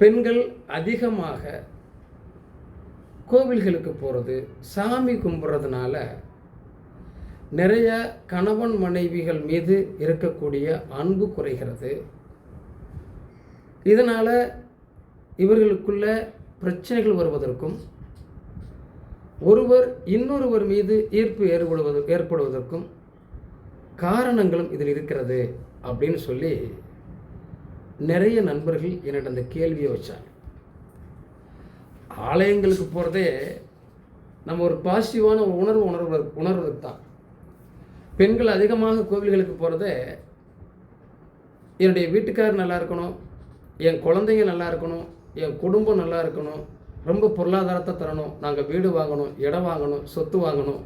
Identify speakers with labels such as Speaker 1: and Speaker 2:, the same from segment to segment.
Speaker 1: பெண்கள் அதிகமாக கோவில்களுக்கு போகிறது சாமி கும்பிட்றதுனால நிறைய கணவன் மனைவிகள் மீது இருக்கக்கூடிய அன்பு குறைகிறது. இதனால் இவர்களுக்குள்ள பிரச்சனைகள் வருவதற்கும் ஒருவர் இன்னொருவர் மீது ஈர்ப்பு ஏற்படுவது ஏற்படுவதற்கும் காரணங்களும் இதில் இருக்கிறது அப்படின்னு சொல்லி நிறைய நண்பர்கள் என்னிடம் அந்த கேள்வியை வச்சாங்க. ஆலயங்களுக்கு போகிறதே நம்ம ஒரு பாசிட்டிவான ஒரு உணர்வு உணர்வு உணர்வதற்கு தான். பெண்கள் அதிகமாக கோவில்களுக்கு போகிறதே என்னுடைய வீட்டுக்கார் நல்லா இருக்கணும் என் குழந்தைங்க நல்லா இருக்கணும் என் குடும்பம் நல்லா இருக்கணும் ரொம்ப பொருளாதாரத்தை தரணும் நாங்கள் வீடு வாங்கணும் இடம் வாங்கணும் சொத்து வாங்கணும்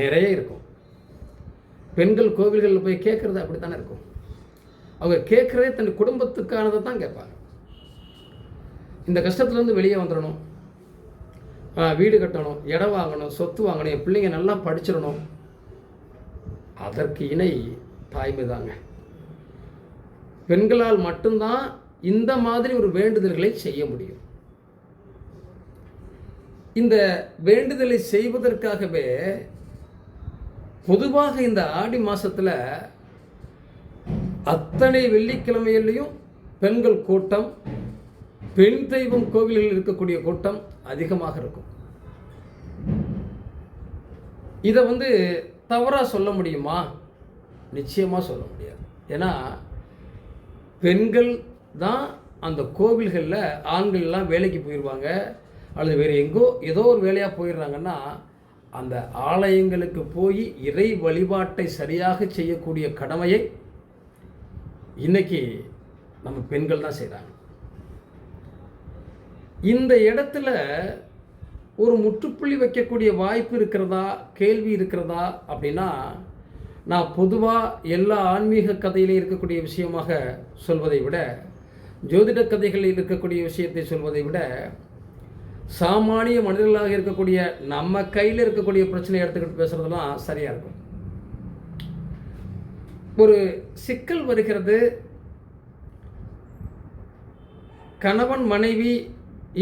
Speaker 1: நிறைய இருக்கும். பெண்கள் கோவில்களில் போய் கேட்குறது அப்படி தானே இருக்கும்? அவங்க கேட்குறதே தன் குடும்பத்துக்கானதை தான் கேட்பாங்க. இந்த கஷ்டத்துலேருந்து வெளியே வந்துடணும். ஆ, வீடு கட்டணும் இடம் வாங்கணும் சொத்து வாங்கணும் என் பிள்ளைங்க நல்லா படிச்சிடணும். அதற்கு இணை தாய்மை தாங்க பெண்களால் மட்டும்தான் இந்த மாதிரி ஒரு வேண்டுதல்களை செய்ய முடியும். இந்த வேண்டுதலை செய்வதற்காகவே பொதுவாக இந்த ஆடி மாதத்தில் அத்தனை வெள்ளிக்கிழமையிலையும் பெண்கள் கூட்டம் பெண் தெய்வம் கோவில்களில் இருக்கக்கூடிய கூட்டம் அதிகமாக இருக்கும். இதை வந்து தவறாக சொல்ல முடியுமா? நிச்சயமாக சொல்ல முடியாது. ஏன்னா பெண்கள் தான் அந்த கோவில்களில் ஆண்கள்லாம் வேலைக்கு போயிடுவாங்க அல்லது வேறு எங்கோ ஏதோ ஒரு வேலையாக போயிடுறாங்கன்னா அந்த ஆலயங்களுக்கு போய் இறை வழிபாட்டை சரியாக செய்யக்கூடிய கடமையை இன்னைக்கு நம்ம பெண்கள் தான் செய்கிறாங்க இந்த இடத்துல ஒரு முற்றுப்புள்ளி வைக்கக்கூடிய வாய்ப்பு இருக்கிறதா கேள்வி இருக்கிறதா அப்படின்னா நான் பொதுவாக எல்லா ஆன்மீக கதையிலையும் இருக்கக்கூடிய விஷயமாக சொல்வதை விட ஜோதிட கதைகளில் இருக்கக்கூடிய விஷயத்தை சொல்வதை விட சாமானிய மனிதர்களாக இருக்கக்கூடிய நம்ம கையில் இருக்கக்கூடிய பிரச்சனையை எடுத்துக்கிட்டு பேசுகிறதுலாம் சரியாக இருக்கும். ஒரு சிக்கல் வருகிறது. கணவன் மனைவி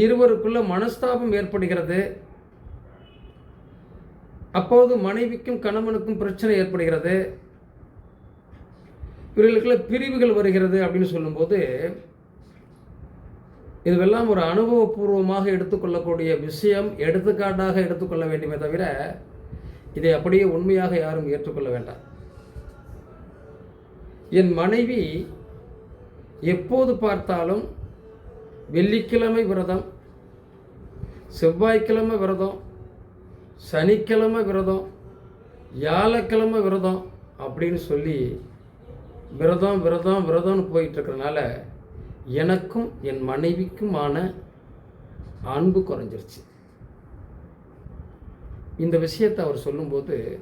Speaker 1: இருவருக்குள்ள மனஸ்தாபம் ஏற்படுகிறது. அப்போது மனைவிக்கும் கணவனுக்கும் பிரச்சனை ஏற்படுகிறது. இவர்களுக்குள்ள பிரிவுகள் வருகிறது அப்படின்னு சொல்லும்போது இதுவெல்லாம் ஒரு அனுபவபூர்வமாக எடுத்துக்கொள்ளக்கூடிய விஷயம் எடுத்துக்காட்டாக எடுத்துக்கொள்ள வேண்டுமே தவிர இதை அப்படியே உண்மையாக யாரும் ஏற்றுக்கொள்ள வேண்டாம். என் மனைவி எப்போது பார்த்தாலும் வெள்ளிக்கிழமை விரதம் செவ்வாய்க்கிழமை விரதம் சனிக்கிழமை விரதம் வியாழக்கிழமை விரதம் அப்படின்னு சொல்லி விரதம் விரதம் விரதம்னு போயிட்டுருக்கறனால எனக்கும் என் மனைவிக்குமான அன்பு குறைஞ்சிருச்சு. இந்த விஷயத்தை அவர் சொல்லும்போது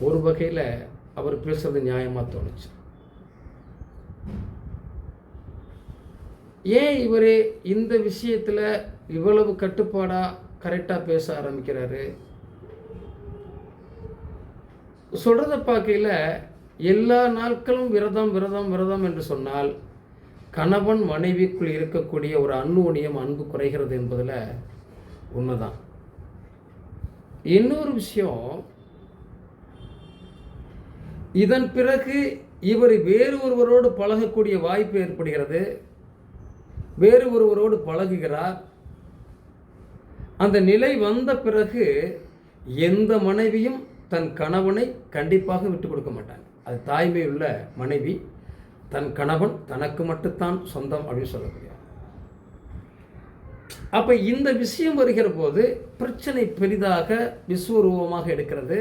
Speaker 1: ஒரு வகையில் அவர் பேசுறது நியாயமாக தோணுச்சு. ஏன் இவர் இந்த விஷயத்தில் இவ்வளவு கட்டுப்பாடாக கரெக்டாக பேச ஆரம்பிக்கிறாரு? சொல்கிறத பார்க்கையில் எல்லா நாட்களும் விரதம் விரதம் விரதம் என்று சொன்னால் கணவன் மனைவிக்குள் இருக்கக்கூடிய ஒரு அன்னுவனியம் அன்பு குறைகிறது என்பதில் உண்மைதான். இன்னொரு விஷயம் இதன் பிறகு இவர் வேறு ஒருவரோடு பழகக்கூடிய வாய்ப்பு ஏற்படுகிறது. வேறு ஒருவரோடு பழகுகிறார். அந்த நிலை வந்த பிறகு எந்த மனைவியும் தன் கணவனை கண்டிப்பாக விட்டு கொடுக்க மாட்டாங்க அது தாய்மை உள்ள மனைவி தன் கணவன் தனக்கு மட்டும்தான் சொந்தம் அப்படின்னு சொல்லக்கூடிய. அப்போ இந்த விஷயம் வருகிற போது பிரச்சனை பெரிதாக விஸ்வரூபமாக எடுக்கிறது.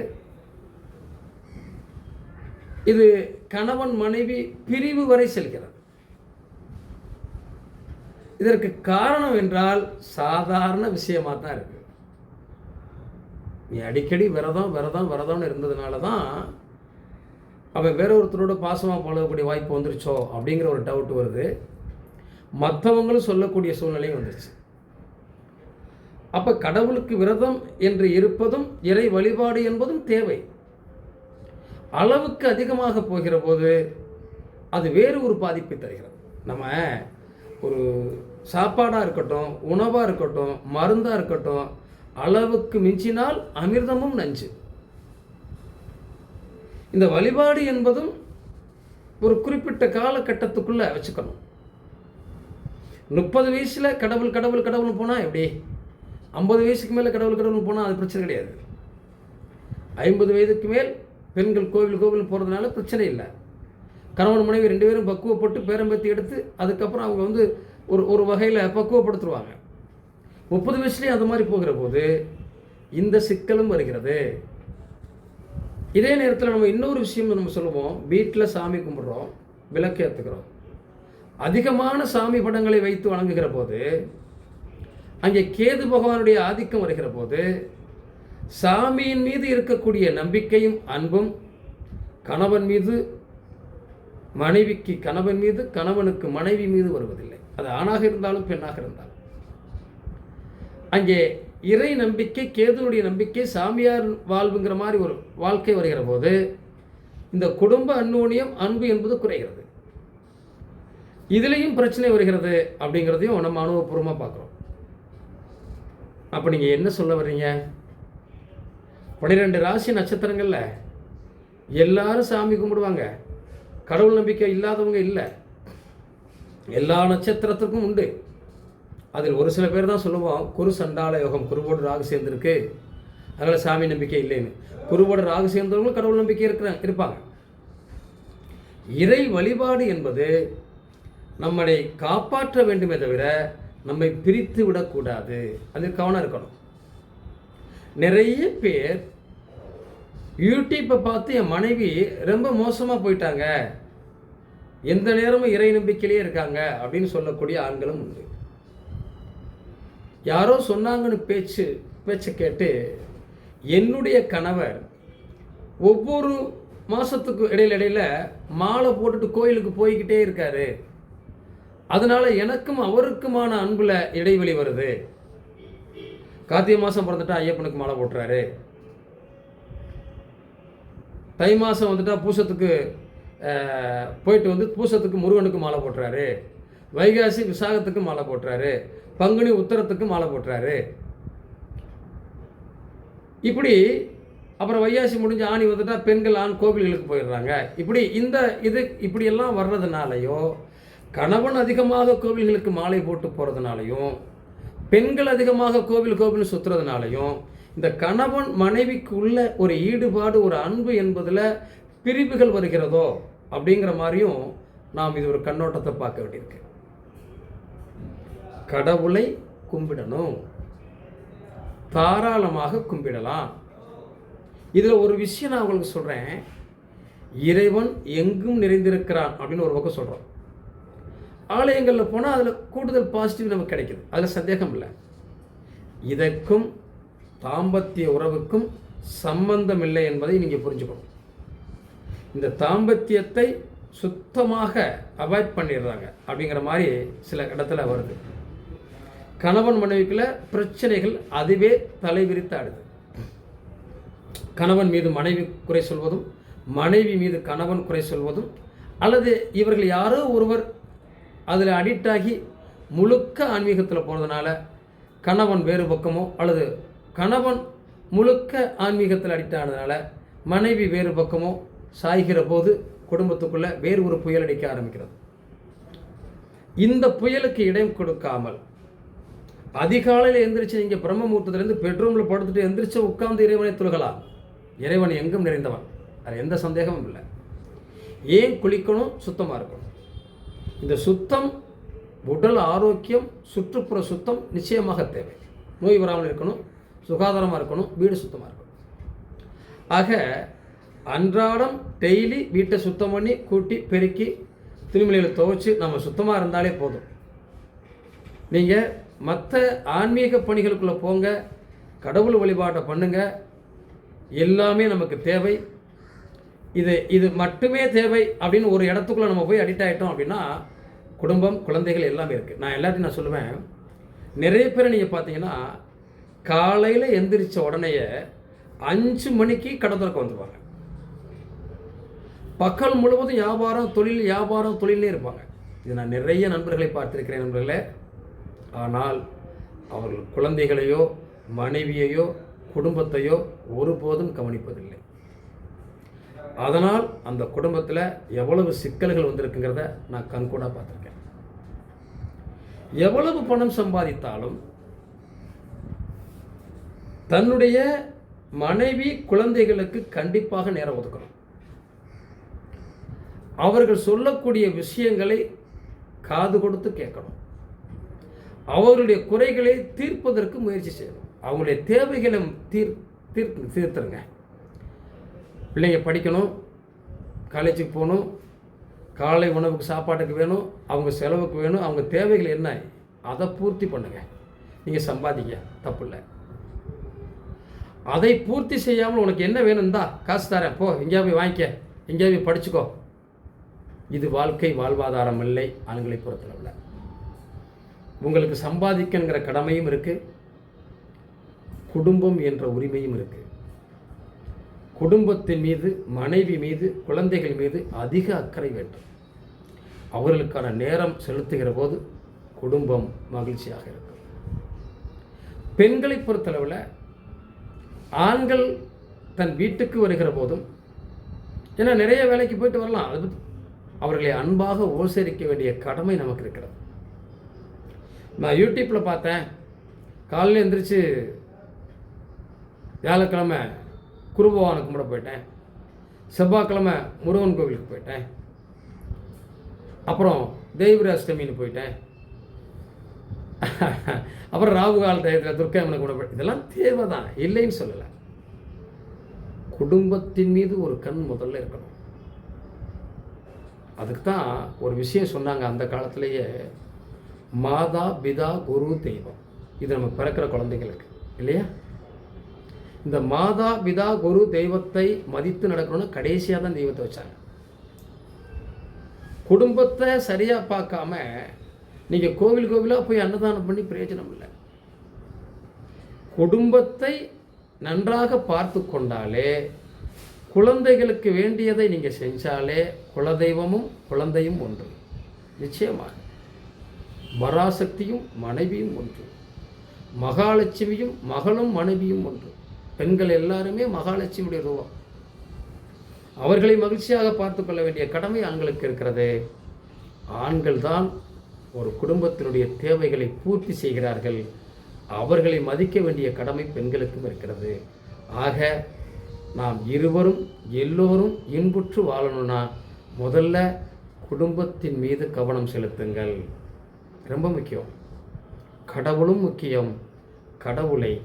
Speaker 1: இது கணவன் மனைவி பிரிவு வரை செல்கிறது. இதற்கு காரணம் என்றால் சாதாரண விஷயமாக தான் இருக்கு. நீ அடிக்கடி விரதம் விரதம் விரதம்னு இருந்ததுனால தான் அவன் வேற ஒருத்தரோட பாசமாக பழகக்கூடிய வாய்ப்பு வந்துருச்சோ அப்படிங்கிற ஒரு டவுட் வருது. மற்றவங்களும் சொல்லக்கூடிய சூழ்நிலையும் வந்துருச்சு. அப்போ கடவுளுக்கு விரதம் என்று இருப்பதும் இறை வழிபாடு என்பதும் தேவை. அளவுக்கு அதிகமாக போகிற போது அது வேறு ஒரு பாதிப்பை தருகிறது. நம்ம ஒரு சாப்பாடாக இருக்கட்டும் உணவாக இருக்கட்டும் மருந்தாக இருக்கட்டும் அளவுக்கு மிஞ்சினால் அமிர்தமும் நஞ்சு. இந்த வழிபாடு என்பதும் ஒரு குறிப்பிட்ட காலகட்டத்துக்குள்ளே வச்சுக்கணும். முப்பது வயசில் கடவுள் கடவுள் கடவுள்னு போனால் எப்படி? ஐம்பது வயசுக்கு மேலே கடவுள் கடவுள்னு போனால் அது பிரச்சனை கிடையாது. ஐம்பது வயதுக்கு மேல் பெண்கள் கோவில் கோவில் போகிறதுனால பிரச்சனை இல்லை. கணவன் மனைவி ரெண்டு பேரும் பக்குவப்பட்டு பேரம்பத்தி எடுத்து அதுக்கப்புறம் அவங்க வந்து ஒரு ஒரு வகையில் பக்குவப்படுத்துருவாங்க முப்பது வயசுலேயும் அது மாதிரி போகிற போது இந்த சிக்கலும் வருகிறது. இதே நேரத்தில் நம்ம இன்னொரு விஷயம் நம்ம சொல்லுவோம். வீட்டில் சாமி கும்பிட்றோம் விளக்கு ஏற்றுக்கிறோம் அதிகமான சாமி படங்களை வைத்து வணங்குகிற போது அங்கே கேது பகவானுடைய ஆதிக்கம் வருகிற போது சாமியின் மீது இருக்கக்கூடிய நம்பிக்கையும் அன்பும் கணவன் மீது மனைவிக்கு கணவன் மீது கணவனுக்கு மனைவி மீது வருவதில்லை. அது ஆணாக இருந்தாலும் பெண்ணாக இருந்தாலும். அங்கே இறை நம்பிக்கை கேதுனுடைய நம்பிக்கை சாமியார் வாழ்வுங்கிற மாதிரி ஒரு வாழ்க்கை வருகிற போது இந்த குடும்ப அந்நோனியம் அன்பு என்பது குறைகிறது. இதுலேயும் பிரச்சனை வருகிறது அப்படிங்கிறதையும் நம்ம அனுபவபூர்வமாக பார்க்குறோம். அப்போ நீங்கள் என்ன சொல்ல வர்றீங்க? பன்னிரெண்டு ராசி நட்சத்திரங்களில் எல்லாரும் சாமி கும்பிடுவாங்க. கடவுள் நம்பிக்கை இல்லாதவங்க இல்லை. எல்லா நட்சத்திரத்துக்கும் உண்டு. அதில் ஒரு சில பேர் தான் சொல்லுவோம் குரு சண்டால யோகம் குருவோடு ராகு சேர்ந்துருக்கு. அதனால் சாமி நம்பிக்கை இல்லைன்னு. குருவோடு ராகு சேர்ந்தவங்களும் கடவுள் நம்பிக்கை இருக்கிறாங்க இருப்பாங்க. இறை வழிபாடு என்பது நம்மளை காப்பாற்ற வேண்டுமே தவிர நம்மை பிரித்து விடக்கூடாது. அதில் கவனம் இருக்கணும். நிறைய பேர் யூடியூப்பை பார்த்து என் மனைவி ரொம்ப மோசமாக போயிட்டாங்க. எந்த நேரமும் இறை நம்பிக்கையிலே இருக்காங்க அப்படின்னு சொல்லக்கூடிய ஆண்களும் உண்டு. யாரோ சொன்னாங்கன்னு பேச்சு பேச்சை கேட்டு என்னுடைய கணவர் ஒவ்வொரு மாதத்துக்கு இடையில இடையில மாலை போட்டுட்டு கோயிலுக்கு போய்கிட்டே இருக்காரு. அதனால எனக்கும் அவருக்குமான அன்புல இடைவெளி வருது. கார்த்திகை மாதம் பிறந்துட்டா ஐயப்பனுக்கு மாலை போட்டுறாரு. தை மாதம் வந்துட்டா பூசத்துக்கு போயிட்டு வந்து பூசத்துக்கு முருகனுக்கு மாலை போட்டுறாரு. வைகாசி விசாகத்துக்கு மாலை போட்டுறாரு. பங்குனி உத்தரத்துக்கு மாலை போட்டுறாரு. இப்படி அப்புறம் வையாசி முடிஞ்சு ஆணி வந்துட்டா பெண்கள் ஆண் கோவில்களுக்கு போயிடுறாங்க. இப்படி இந்த இது இப்படியெல்லாம் வர்றதுனாலையோ கணவன் அதிகமாக கோவில்களுக்கு மாலை போட்டு போகிறதுனாலையும் பெண்கள் அதிகமாக கோவில் கோவில் சுற்றுறதுனாலையும் இந்த கணவன் மனைவிக்குள்ள ஒரு ஈடுபாடு ஒரு அன்பு என்பதில் பிரிவுகள் வருகிறதோ அப்படிங்கிற மாதிரியும் நாம் இது ஒரு கண்ணோட்டத்தை பார்க்க வேண்டியிருக்கு. கடவுளை கும்பிடணும். தாராளமாக கும்பிடலாம். இதில் ஒரு விஷயம் நான் உங்களுக்கு சொல்கிறேன் இறைவன் எங்கும் நிறைந்திருக்கிறான் அப்படின்னு ஒரு பக்கம் சொல்கிறோம் ஆலயங்களில் போனால் அதில் கூடுதல் பாசிட்டிவ் நமக்கு கிடைக்குது. அதில் சந்தேகம் இல்லை. இதற்கும் தாம்பத்திய உறவுக்கும் சம்பந்தம் இல்லை என்பதை நீங்கள் புரிஞ்சுக்கணும். இந்த தாம்பத்தியத்தை சுத்தமாக அவாய்ட் பண்ணிடுறாங்க அப்படிங்கிற மாதிரி சில இடத்துல வருது. கணவன் மனைவிக்குள்ள பிரச்சனைகள் அதுவே தலைவிரித்து ஆடுது. கணவன் மீது மனைவி குறை சொல்வதும் மனைவி மீது கணவன் குறை சொல்வதும் அல்லது இவர்கள் யாரோ ஒருவர் அதில் அடிக்ட் ஆகி முழுக்க ஆன்மீகத்தில் போகிறதுனால கணவன் வேறு பக்கமோ அல்லது கணவன் முழுக்க ஆன்மீகத்தில் அடிக்ட் ஆனதுனால மனைவி வேறு பக்கமோ சாய்கிற போது குடும்பத்துக்குள்ளே வேறு ஒரு புயல் அடிக்க ஆரம்பிக்கிறது. இந்த புயலுக்கு இடம் கொடுக்காமல் அதிகாலையில் எந்திரிச்சு நீங்கள் பிரம்ம முகூர்த்தத்திலேருந்து பெட்ரூமில் படுத்துட்டு எந்திரிச்சு உட்கார்ந்து இறைவனை தொழுகலாம். இறைவன் எங்கும் நிறைந்தவன். அது எந்த சந்தேகமும் இல்லை. ஏன் குளிக்கணும்? சுத்தமாக இருக்கணும். இந்த சுத்தம் உடல் ஆரோக்கியம் சுற்றுப்புற சுத்தம் நிச்சயமாக தேவை. நோய் வராமல் இருக்கணும் சுகாதாரமாக இருக்கணும் வீடு சுத்தமாக இருக்கணும். ஆக அன்றாடம் டெய்லி வீட்டை சுத்தம் பண்ணி கூட்டி பெருக்கி திருமலையில் துவைச்சு நம்ம சுத்தமாக இருந்தாலே போதும். நீங்கள் மற்ற ஆன்மீக பணிகளுக்குள்ளே போங்க கடவுள் வழிபாட்டை பண்ணுங்கள் எல்லாமே நமக்கு தேவை. இது இது மட்டுமே தேவை அப்படின்னு ஒரு இடத்துக்குள்ளே நம்ம போய் அடிக்ட் ஆகிட்டோம் அப்படின்னா குடும்பம் குழந்தைகள் எல்லாமே இருக்குது நான் எல்லாத்தையும் நான் சொல்லுவேன். நிறைய பேர் நீங்கள் பார்த்தீங்கன்னா காலையில் எந்திரிச்ச உடனேயே அஞ்சு மணிக்கு கடை திறக்க வந்துடுவாங்க பகல் முழுவதும் வியாபாரம் தொழில் வியாபாரம் தொழிலே இருப்பாங்க. இது நான் நிறைய நண்பர்களை பார்த்திருக்கிறேன் நண்பர்களே. ஆனால் அவர்கள் குழந்தைகளையோ மனைவியையோ குடும்பத்தையோ ஒருபோதும் கவனிப்பதில்லை. அதனால் அந்த குடும்பத்தில் எவ்வளவு சிக்கல்கள் வந்திருக்குங்கிறத நான் கண்கூடாக பார்த்துருக்கேன். எவ்வளவு பணம் சம்பாதித்தாலும் தன்னுடைய மனைவி குழந்தைகளுக்கு கண்டிப்பாக நேரம் ஒதுக்கணும். அவர்கள் சொல்லக்கூடிய விஷயங்களை காது கொடுத்து கேட்கணும். அவர்களுடைய குறைகளை தீர்ப்பதற்கு முயற்சி செய்யணும். அவங்களுடைய தேவைகளை தீர் தீர் தீர்த்துருங்க. பிள்ளைங்க படிக்கணும் காலேஜுக்கு போகணும் காலை உணவுக்கு சாப்பாட்டுக்கு வேணும் அவங்க செலவுக்கு வேணும் அவங்க தேவைகள் என்ன அதை பூர்த்தி பண்ணுங்கள் நீங்கள் சம்பாதிங்க தப்பு இல்லை. அதை பூர்த்தி செய்யாமல் உனக்கு என்ன வேணும் தான் காசு தரேன். போ எங்கேயா போய் வாங்கிக்க. எங்கேயா போய் படிச்சுக்கோ. இது வாழ்க்கை வாழ்வாதாரம் இல்லை ஆண்களை பொறுத்தளவில் உங்களுக்கு சம்பாதிக்கணுங்கிற கடமையும் இருக்குது குடும்பம் என்ற உரிமையும் இருக்குது குடும்பத்தின் மீது மனைவி மீது குழந்தைகள் மீது அதிக அக்கறை வேண்டும். அவர்களுக்கான நேரம் செலுத்துகிற போது குடும்பம் மகிழ்ச்சியாக இருக்கும். பெண்களை பொறுத்தளவில் ஆண்கள் தன் வீட்டுக்கு வருகிற போதும் ஏன்னா நிறைய வேலைக்கு போயிட்டு வரலாம். அது அவர்களை அன்பாக ஓசரிக்க வேண்டிய கடமை நமக்கு இருக்கிறது. நான் யூடியூப்பில் பார்த்தேன். காலையில் எழுந்திரிச்சு வியாழக்கிழமை குருபவானை கும்பிட போயிட்டேன். செவ்வாய்க்கிழமை முருகன் கோவிலுக்கு போயிட்டேன். அப்புறம் தெய்வராஷ்டமின்னு போயிட்டேன். அப்புறம் ராகு கால டயத்தில் துர்க்கையம்மனை கூட போயிட்டேன் இதெல்லாம் தேவை தான் இல்லைன்னு சொல்லலை. குடும்பத்தின் மீது ஒரு கண் முதல்ல இருக்கணும். அதுக்கு தான் ஒரு விஷயம் சொன்னாங்க அந்த காலத்திலேயே. மாதா பிதா குரு தெய்வம். இது நம்ம பிறக்கிற குழந்தைங்களுக்கு இல்லையா? இந்த மாதா பிதா குரு தெய்வத்தை மதித்து நடக்கணும்னு கடைசியாக தான் தெய்வத்தை வச்சாங்க. குடும்பத்தை சரியாக பார்க்காம நீங்கள் கோவில் கோவிலாக போய் அன்னதானம் பண்ணி பிரயோஜனம் இல்லை. குடும்பத்தை நன்றாக பார்த்து கொண்டாலே குழந்தைகளுக்கு வேண்டியதை நீங்கள் செஞ்சாலே குலதெய்வமும் குழந்தையும் ஒன்று. நிச்சயமாக பராசக்தியும் மனைவியும் ஒன்று. மகாலட்சுமியும் மகளும் மனைவியும் ஒன்று. பெண்கள் எல்லாருமே மகாலட்சுமியுடைய ரூபம். அவர்களை மகிழ்ச்சியாக பார்த்து கொள்ள வேண்டிய கடமை ஆண்களுக்கு இருக்கிறது. ஆண்கள் தான் ஒரு குடும்பத்தினுடைய தேவைகளை பூர்த்தி செய்கிறார்கள். அவர்களை மதிக்க வேண்டிய கடமை பெண்களுக்கும் இருக்கிறது. ஆக நாம் இருவரும் எல்லோரும் இன்புற்று வாழணும்னா முதல்ல குடும்பத்தின் மீது கவனம் செலுத்துங்கள். ரொம்ப முக்கியம். கடவுளும் முக்கியம். கடவுளை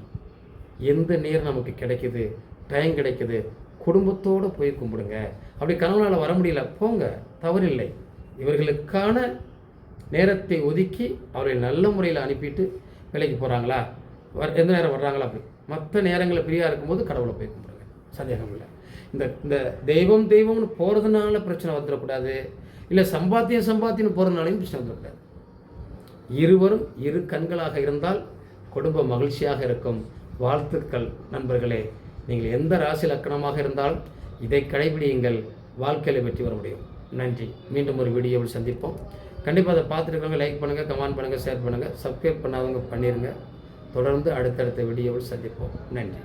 Speaker 1: எந்த நேரம் நமக்கு கிடைக்குது? டைம் கிடைக்குது. குடும்பத்தோடு போய் கும்பிடுங்க. அப்படி கனவுனால் வர முடியல. போங்க. தவறில்லை. இவர்களுக்கான நேரத்தை ஒதுக்கி அவர்களை நல்ல முறையில் அனுப்பிட்டு வேலைக்கு போகிறாங்களா எந்த நேரம் வர்றாங்களா? அப்படி. மற்ற நேரங்களில் ஃப்ரீயாக இருக்கும்போது கடவுளை போய் கும்பிடுங்க. சந்தேகம் இல்லை. இந்த இந்த தெய்வம் தெய்வம்னு போகிறதுனால பிரச்சனை வந்துடக்கூடாது. இல்லை சம்பாத்தியம் சம்பாத்தியம் போகிறதுனாலையும் பிரச்சனை வந்துடக்கூடாது. இருவரும் இரு கண்களாக இருந்தால் குடும்பம் மகிழ்ச்சியாக இருக்கும். வாழ்த்துக்கள் நண்பர்களே. நீங்கள் எந்த ராசி லக்கணமாக இருந்தால் இதை கடைபிடியுங்கள். வாழ்க்கையில் வெற்றி வர முடியும். நன்றி. மீண்டும் ஒரு வீடியோவில் சந்திப்போம். கண்டிப்பாக அதை பார்த்துருக்கவங்க லைக் பண்ணுங்கள் கமெண்ட் பண்ணுங்கள் ஷேர் பண்ணுங்கள் சப்ஸ்கிரைப் பண்ணாதவங்க பண்ணிடுங்க தொடர்ந்து அடுத்தடுத்த வீடியோவில் சந்திப்போம். நன்றி.